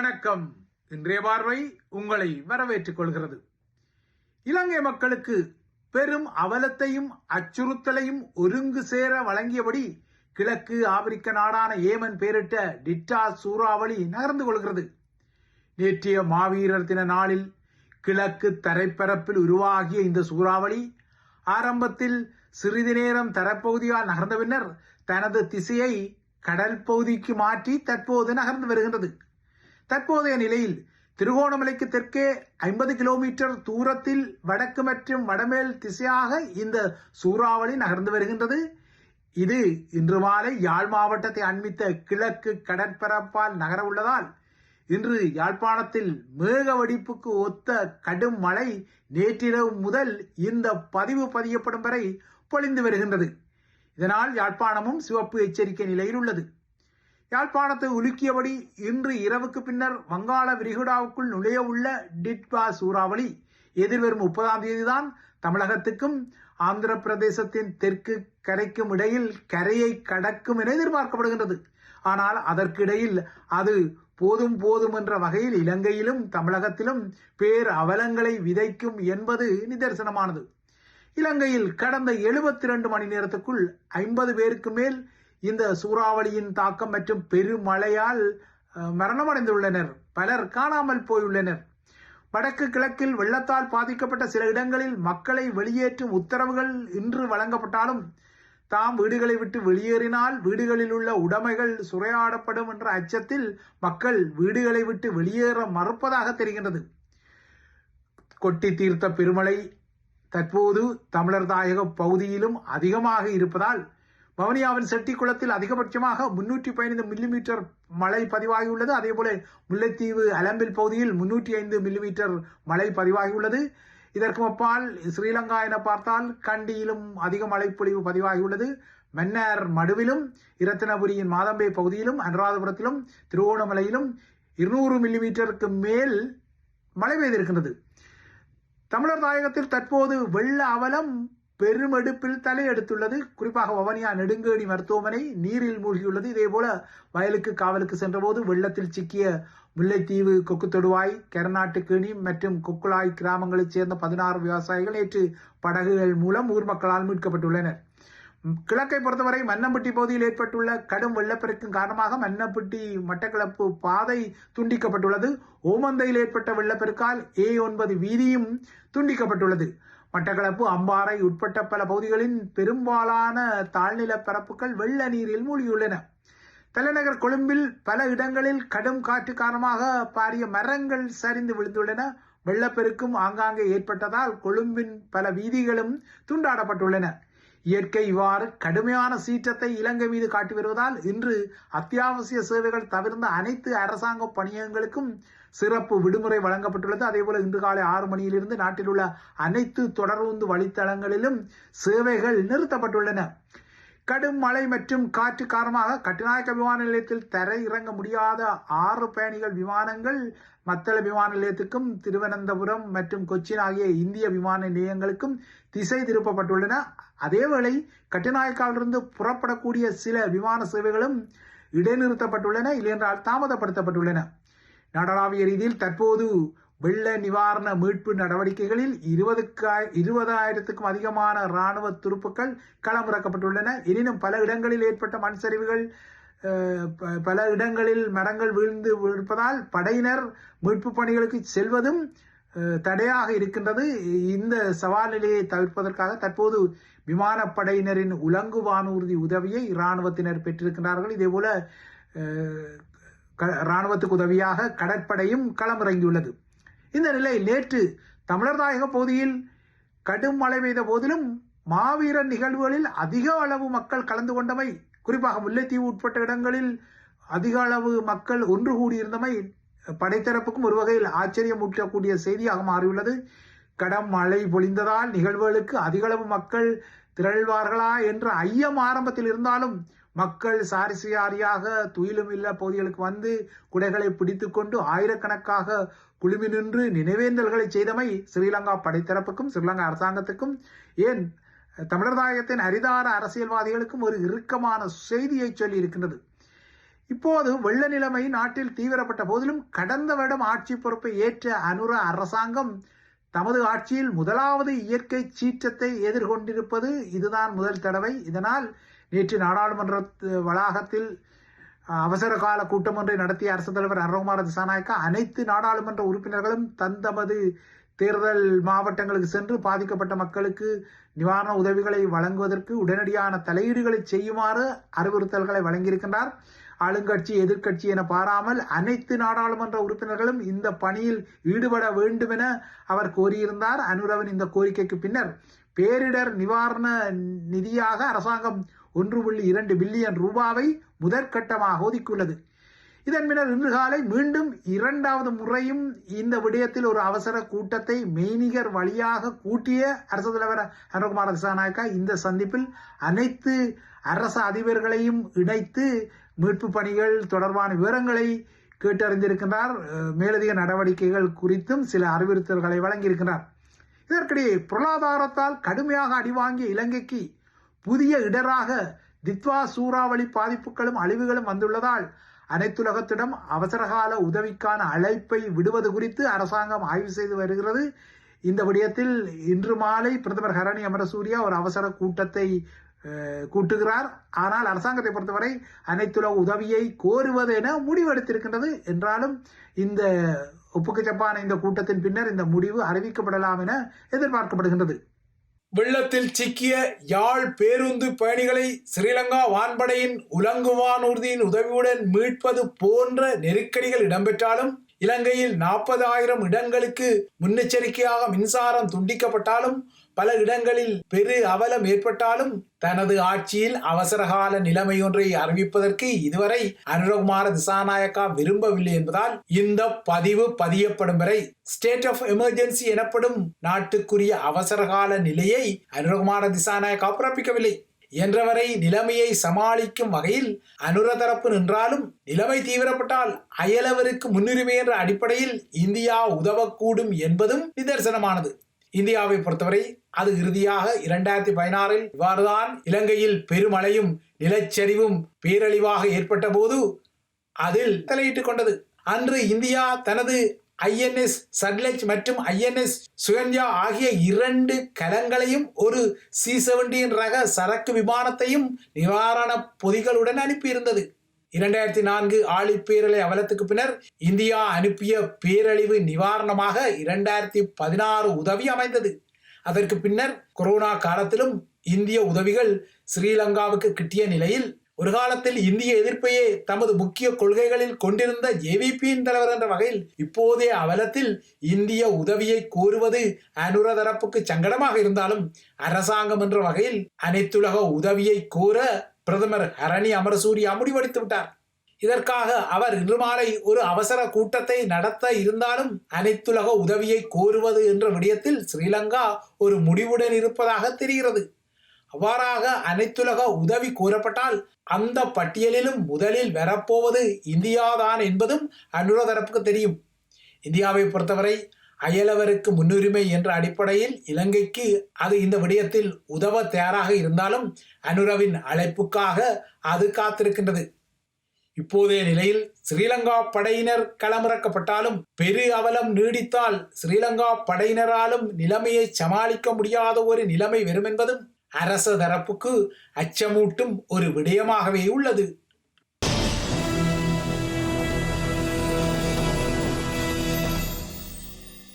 வணக்கம். இன்றைய பார்வை உங்களை வரவேற்றுக் கொள்கிறது. இலங்கை மக்களுக்கு பெரும் அவலத்தையும் அச்சுறுத்தலையும் ஒருங்கு சேர வழங்கியபடி கிழக்கு ஆப்பிரிக்க நாடான ஏமன் பேரிட்ட டிட்டா சூறாவளி நகர்ந்து கொள்கிறது. நேற்றைய மாவீரர் தின நாளில் கிழக்கு தரைப்பரப்பில் உருவாகிய இந்த சூறாவளி ஆரம்பத்தில் சிறிது நேரம் தரப்பகுதியால் நகர்ந்த பின்னர் தனது திசையை கடல் பகுதிக்கு மாற்றி தற்போது நகர்ந்து வருகின்றது. தற்போதைய நிலையில் திருகோணமலைக்கு தெற்கே ஐம்பது கிலோமீட்டர் தூரத்தில் வடக்கு மற்றும் வடமேல் திசையாக இந்த சூறாவளி நகர்ந்து வருகின்றது. இது இன்று மாலை யாழ் மாவட்டத்தை அண்மித்த கிழக்கு கடற்பரப்பால் நகர உள்ளதால் இன்று யாழ்ப்பாணத்தில் மேக வெடிப்புக்கு ஒத்த கடும் மழை நேற்றிரவு முதல் இந்த பதிவு பதியப்படும் வரை பொழிந்து வருகின்றது. இதனால் யாழ்ப்பாணமும் சிவப்பு எச்சரிக்கை நிலையில் உள்ளது. யாழ்ப்பாணத்தை உலுக்கியபடி இன்று இரவுக்கு பின்னர் வங்காள விரிகுடாவுக்குள் நுழைய உள்ள டிட்பா சூறாவளி எதிர்வரும் முப்பதாம் தேதிதான் தமிழகத்துக்கும் ஆந்திர பிரதேசத்தின் தெற்கு கரைக்கும் இடையில் கரையை கடக்கும் என எதிர்பார்க்கப்படுகின்றது. ஆனால் அதற்கிடையில் அது போதும் போதும் என்ற வகையில் இலங்கையிலும் தமிழகத்திலும் பேர் அவலங்களை விதைக்கும் என்பது நிதர்சனமானது. இலங்கையில் கடந்த எழுபத்தி ரெண்டு மணி நேரத்துக்குள் ஐம்பது பேருக்கு மேல் இந்த சூறாவளியின் தாக்கம் மற்றும் பெருமழையால் மரணமடைந்துள்ளனர். பலர் காணாமல் போயுள்ளனர். வடக்கு கிழக்கில் வெள்ளத்தால் பாதிக்கப்பட்ட சில இடங்களில் மக்களை வெளியேற்றும் உத்தரவுகள் இன்று வழங்கப்பட்டாலும் தாம் வீடுகளை விட்டு வெளியேறினால் வீடுகளில் உள்ள உடைமைகள் சுரையாடப்படும் என்ற அச்சத்தில் மக்கள் வீடுகளை விட்டு வெளியேற மறுப்பதாக தெரிகின்றது. கொட்டி தீர்த்த பெருமழை தற்போது தமிழர் தாயக பகுதியிலும் அதிகமாக இருப்பதால் வவுனியாவின் செட்டிக்குளத்தில் அதிகபட்சமாக முன்னூற்றி பதினைந்து மில்லிமீட்டர் மழை பதிவாகியுள்ளது. அதேபோல முல்லைத்தீவு அலம்பில் பகுதியில் முன்னூற்றி ஐந்து மில்லிமீட்டர் மழை பதிவாகியுள்ளது. இதற்கு அப்பால் ஸ்ரீலங்கா என பார்த்தால் கண்டியிலும் அதிக மழைப்பொழிவு பதிவாகியுள்ளது. மன்னார் மடுவிலும் இரத்தினபுரியின் மாதம்பே பகுதியிலும் அனுராதபுரத்திலும் திருவோணமலையிலும் இருநூறு மில்லிமீட்டருக்கு மேல் மழை பெய்திருக்கின்றது. தமிழர் தாயகத்தில் தற்போது வெள்ள அவலம் பெருமெடுப்பில் தலையெடுத்துள்ளது. குறிப்பாக வவனியா நெடுங்கேணி மருத்துவமனை நீரில் மூழ்கியுள்ளது. இதேபோல வயலுக்கு காவலுக்கு சென்றபோது வெள்ளத்தில் சிக்கிய முல்லைத்தீவு கொக்கு தொடுவாய் கெரநாட்டுக்கேணி மற்றும் கொக்குளாய் கிராமங்களைச் சேர்ந்த பதினாறு விவசாயிகள் நேற்று படகுகள் மூலம் ஊர் மக்களால் மீட்கப்பட்டுள்ளனர். கிழக்கை பொறுத்தவரை மன்னம்பட்டி பகுதியில் ஏற்பட்டுள்ள கடும் வெள்ளப்பெருக்கின் காரணமாக மன்னம்பட்டி மட்டக்களப்பு பாதை துண்டிக்கப்பட்டுள்ளது. ஓமந்தையில் ஏற்பட்ட வெள்ளப்பெருக்கால் ஏ ஒன்பது வீதியும் துண்டிக்கப்பட்டுள்ளது. மட்டக்களப்பு அம்பாறை உட்பட்ட பல பகுதிகளின் பெரும்பாலான தாழ்நில பரப்புகள் வெள்ள நீரில் மூழ்கியுள்ளன. தலைநகர் கொழும்பில் பல இடங்களில் கடும் காற்று காரணமாக பாரிய மரங்கள் சரிந்து விழுந்துள்ளன. வெள்ளப்பெருக்கும் ஆங்காங்கே ஏற்பட்டதால் கொழும்பின் பல வீதிகளும் துண்டாடப்பட்டுள்ளன. இயற்கை இவ்வாறு கடுமையான சீற்றத்தை இலங்கை மீது காட்டி வருவதால் இன்று அத்தியாவசிய சேவைகள் தவிர்ந்த அனைத்து அரசாங்க பணியகங்களுக்கும் சிறப்பு விடுமுறை வழங்கப்பட்டுள்ளது. அதேபோல இன்று காலை ஆறு மணியிலிருந்து நாட்டில் உள்ள அனைத்து தொடர்ந்து வழித்தளங்களிலும் சேவைகள் நிறுத்தப்பட்டுள்ளன. கடும் மழை மற்றும் காற்று காரணமாக கட்டுநாயக்க விமான நிலையத்தில் தரை இறங்க முடியாத ஆறு பயணிகள் விமானங்கள் மத்தள விமான நிலையத்துக்கும் திருவனந்தபுரம் மற்றும் கொச்சின் ஆகிய இந்திய விமான நிலையங்களுக்கும் திசை திருப்பப்பட்டுள்ளன. அதேவேளை கட்டுநாயக்காவிலிருந்து புறப்படக்கூடிய சில விமான சேவைகளும் இடைநிறுத்தப்பட்டுள்ளன இல்லையென்றால் தாமதப்படுத்தப்பட்டுள்ளன. நாடளாவிய ரீதியில் தற்போது வெள்ள நிவாரண மீட்பு நடவடிக்கைகளில் இருபதுக்காய் இருபதாயிரத்துக்கும் அதிகமான இராணுவ துருப்புக்கள் களமிறக்கப்பட்டுள்ளன. எனினும் பல இடங்களில் ஏற்பட்ட மண் சரிவுகள் ப- பல இடங்களில் மரங்கள் வீழ்ந்து இருப்பதால் படையினர் மீட்பு பணிகளுக்கு செல்வதும் தடையாக இருக்கின்றது. இந்த சவால் நிலையை தவிர்ப்பதற்காக தற்போது விமானப்படையினரின் உலங்கு வானூர்தி உதவியை இராணுவத்தினர் பெற்றிருக்கின்றார்கள். இதேபோல க- இராணுவத்துக்கு உதவியாக கடற்படையும் களமிறங்கியுள்ளது. இந்த நிலையில் நேற்று தமிழர் தாயக பகுதியில் கடும் மழை பெய்த போதிலும் மாவீரர் நிகழ்வுகளில் அதிக அளவு மக்கள் கலந்து கொண்டமை குறிப்பாக முல்லைத்தீவு உட்பட்ட இடங்களில் அதிக அளவு மக்கள் ஒன்று கூடியிருந்தமை படைத்தரப்புக்கும் ஒரு வகையில் ஆச்சரியமூட்டக்கூடிய செய்தியாக மாறியுள்ளது. கடம் மழை பொழிந்ததால் நிகழ்வுகளுக்கு அதிக அளவு மக்கள் திரள்வார்களா என்ற ஐயம் ஆரம்பத்தில் இருந்தாலும் மக்கள் சாரிசியாரியாக துயிலும் இல்ல பகுதிகளுக்கு வந்து குடைகளை பிடித்துக்கொண்டு ஆயிரக்கணக்காக குழுமி நின்று நினைவேந்தல்களை செய்தமை ஸ்ரீலங்கா படைத்தரப்புக்கும் ஸ்ரீலங்கா அரசாங்கத்துக்கும் ஏன் தமிழர் தாயகத்தின் அரிதான அரசியல்வாதிகளுக்கும் ஒரு இறுக்கமான செய்தியை சொல்லி இருக்கின்றது இப்போது வெள்ள நிலைமை நாட்டில் தீவிரப்பட்ட போதிலும் கடந்த வருடம் ஆட்சி பொறுப்பை ஏற்ற அனுர அரசாங்கம் தமது ஆட்சியில் முதலாவது இயற்கை சீற்றத்தை எதிர்கொண்டிருப்பது இதுதான் முதல் தடவை. இதனால் நேற்று நாடாளுமன்ற வளாகத்தில் அவசர கால கூட்டம் ஒன்றை நடத்திய அரசு தலைவர் அருண்குமார் திசாநாயக்கா அனைத்து நாடாளுமன்ற உறுப்பினர்களும் தந்தமது தேர்தல் மாவட்டங்களுக்கு சென்று பாதிக்கப்பட்ட மக்களுக்கு நிவாரண உதவிகளை வழங்குவதற்கு உடனடியான தலையீடுகளை செய்யுமாறு அறிவுறுத்தல்களை வழங்கியிருக்கின்றார். ஆளுங்கட்சி எதிர்க்கட்சி என பாராமல் அனைத்து நாடாளுமன்ற உறுப்பினர்களும் இந்த பணியில் ஈடுபட வேண்டும் என அவர் கோரியிருந்தார். அனுரவின் இந்த கோரிக்கைக்கு பின்னர் பேரிடர் நிவாரண நிதியாக அரசாங்கம் ஒன்று புள்ளி இரண்டு பில்லியன் ரூபாவை முதற்கட்டமாக ஒதுக்கியுள்ளது இதன் பின்னர் இன்று காலை மீண்டும் இரண்டாவது முறையும் இந்த விடயத்தில் ஒரு அவசர கூட்டத்தை மெய்நிகர் வழியாக கூட்டிய அரசு தலைவர் அனுகுமார திசாநாயக்கா இந்த சந்திப்பில் அனைத்து அரச அதிபர்களையும் இணைத்து மீட்பு பணிகள் தொடர்பான விவரங்களை கேட்டறிந்திருக்கின்றார். மேலதிக நடவடிக்கைகள் குறித்தும் சில அறிவுறுத்தல்களை வழங்கியிருக்கிறார் இதற்கிடையே பொருளாதாரத்தால் கடுமையாக அடிவாங்கிய இலங்கைக்கு புதிய இடராக தித்வா சூறாவளி பாதிப்புகளும் அழிவுகளும் வந்துள்ளதால் அனைத்துலகத்திடம் அவசரகால உதவிக்கான அழைப்பை விடுவது குறித்து அரசாங்கம் ஆய்வு செய்து வருகிறது. இந்த விடயத்தில் இன்று மாலை பிரதமர் ஹரணி அமரசூரியா ஒரு அவசர கூட்டத்தை கூட்டுகிறார். ஆனால் அரசாங்கத்தை பொறுத்தவரை அனைத்துலக உதவியை கோருவது என முடிவெடுத்திருக்கின்றது. என்றாலும் இந்த ஒப்புக்கு சப்பான இந்த கூட்டத்தின் பின்னர் இந்த முடிவு அறிவிக்கப்படலாம் என எதிர்பார்க்கப்படுகின்றது. வெள்ளத்தில் சிக்கிய யாழ் பேருந்து பயணிகளை ஸ்ரீலங்கா வான்படையின் உலங்குவானூர்தியின் உதவியுடன் மீட்பது போன்ற நெருக்கடிகள் இடம்பெற்றாலும் இலங்கையில் நாற்பதாயிரம் இடங்களுக்கு முன்னெச்சரிக்கையாக மின்சாரம் துண்டிக்கப்பட்டாலும் பல இடங்களில் பெரு அவலம் ஏற்பட்டாலும் தனது ஆட்சியில் அவசரகால நிலைமை ஒன்றை அறிவிப்பதற்கு இதுவரை அனுரகுமார திசாநாயக்கா விரும்பவில்லை என்பதால் இந்த பதிவு பதியப்படும் வரை ஸ்டேட் ஆஃப் எமர்ஜென்சி எனப்படும் நாட்டுக்குரிய அவசரகால நிலையை அனுரகுமார திசாநாயக்கா பிறப்பிக்கவில்லை. என்றவரை நிலைமையை சமாளிக்கும் வகையில் அனுர தரப்பு நின்றாலும் நிலைமை தீவிரப்பட்டால் அயலவருக்கு முன்னுரிமை என்ற அடிப்படையில் இந்தியா உதவக்கூடும் என்பதும் நிதர்சனமானது. இந்தியாவை பொறுத்தவரை அது இறுதியாக இரண்டாயிரத்தி பதினாறில் இவ்வாறுதான் இலங்கையில் பெருமழையும் நிலச்சரிவும் பேரழிவாக ஏற்பட்ட போது அதில் தலையிட்டுக் கொண்டது. அன்று இந்தியா தனது ஐஎன்எஸ் சட்லெஜ் மற்றும் ஐஎன்எஸ் சுகன்யா ஆகிய இரண்டு கலங்களையும் ஒரு சி செவன்டீன் ரக சரக்கு விமானத்தையும் நிவாரண பொதிகளுடன் அனுப்பியிருந்தது. இரண்டாயிரத்தி நான்கு ஆழிப்பேரலை அவலத்துக்கு பின்னர் இந்தியா அனுப்பிய பேரழிவு நிவாரணமாக இரண்டாயிரத்தி பதினாறு உதவி அமைந்தது. அதற்கு பின்னர் கொரோனா காலத்திலும் இந்திய உதவிகள் ஸ்ரீலங்காவுக்கு கிட்டிய நிலையில் ஒரு காலத்தில் இந்திய எதிர்ப்பையே தமது முக்கிய கொள்கைகளில் கொண்டிருந்த ஏவிபியின் தலைவர் என்ற வகையில் இப்போதைய அவலத்தில் இந்திய உதவியை கோருவது அனுர தரப்புக்கு சங்கடமாக இருந்தாலும் அரசாங்கம் என்ற வகையில் அனைத்துலக உதவியை கோர பிரதமர் ஹரணி அமரசூரியா முடிவெடுத்து விட்டார். இதற்காக அவர் இன்று மாலை ஒரு அவசர கூட்டத்தை நடத்த இருந்தாலும் அனைத்துலக உதவியை கோருவது என்ற விடயத்தில் ஸ்ரீலங்கா ஒரு முடிவுடன் இருப்பதாக தெரிகிறது. அவ்வாறாக அனைத்துலக உதவி கோரப்பட்டால் அந்த பட்டியலிலும் முதலில் வரப்போவது இந்தியாதான் என்பதும் அனுர தரப்புக்கு தெரியும். இந்தியாவை பொறுத்தவரை அயலவருக்கு முன்னுரிமை என்ற அடிப்படையில் இலங்கைக்கு அது இந்த விடயத்தில் உதவ தயாராக இருந்தாலும் அனுரவின் அழைப்புக்காக அது காத்திருக்கின்றது. இப்போதைய நிலையில் ஸ்ரீலங்கா படையினர் களமிறக்கப்பட்டாலும் பெரு அவலம் நீடித்தால் ஸ்ரீலங்கா படையினராலும் நிலைமையை சமாளிக்க முடியாத ஒரு நிலைமை வரும் என்பதும் அரச தரப்புக்கு அச்சமூட்டும் ஒரு விடயமாகவே உள்ளது.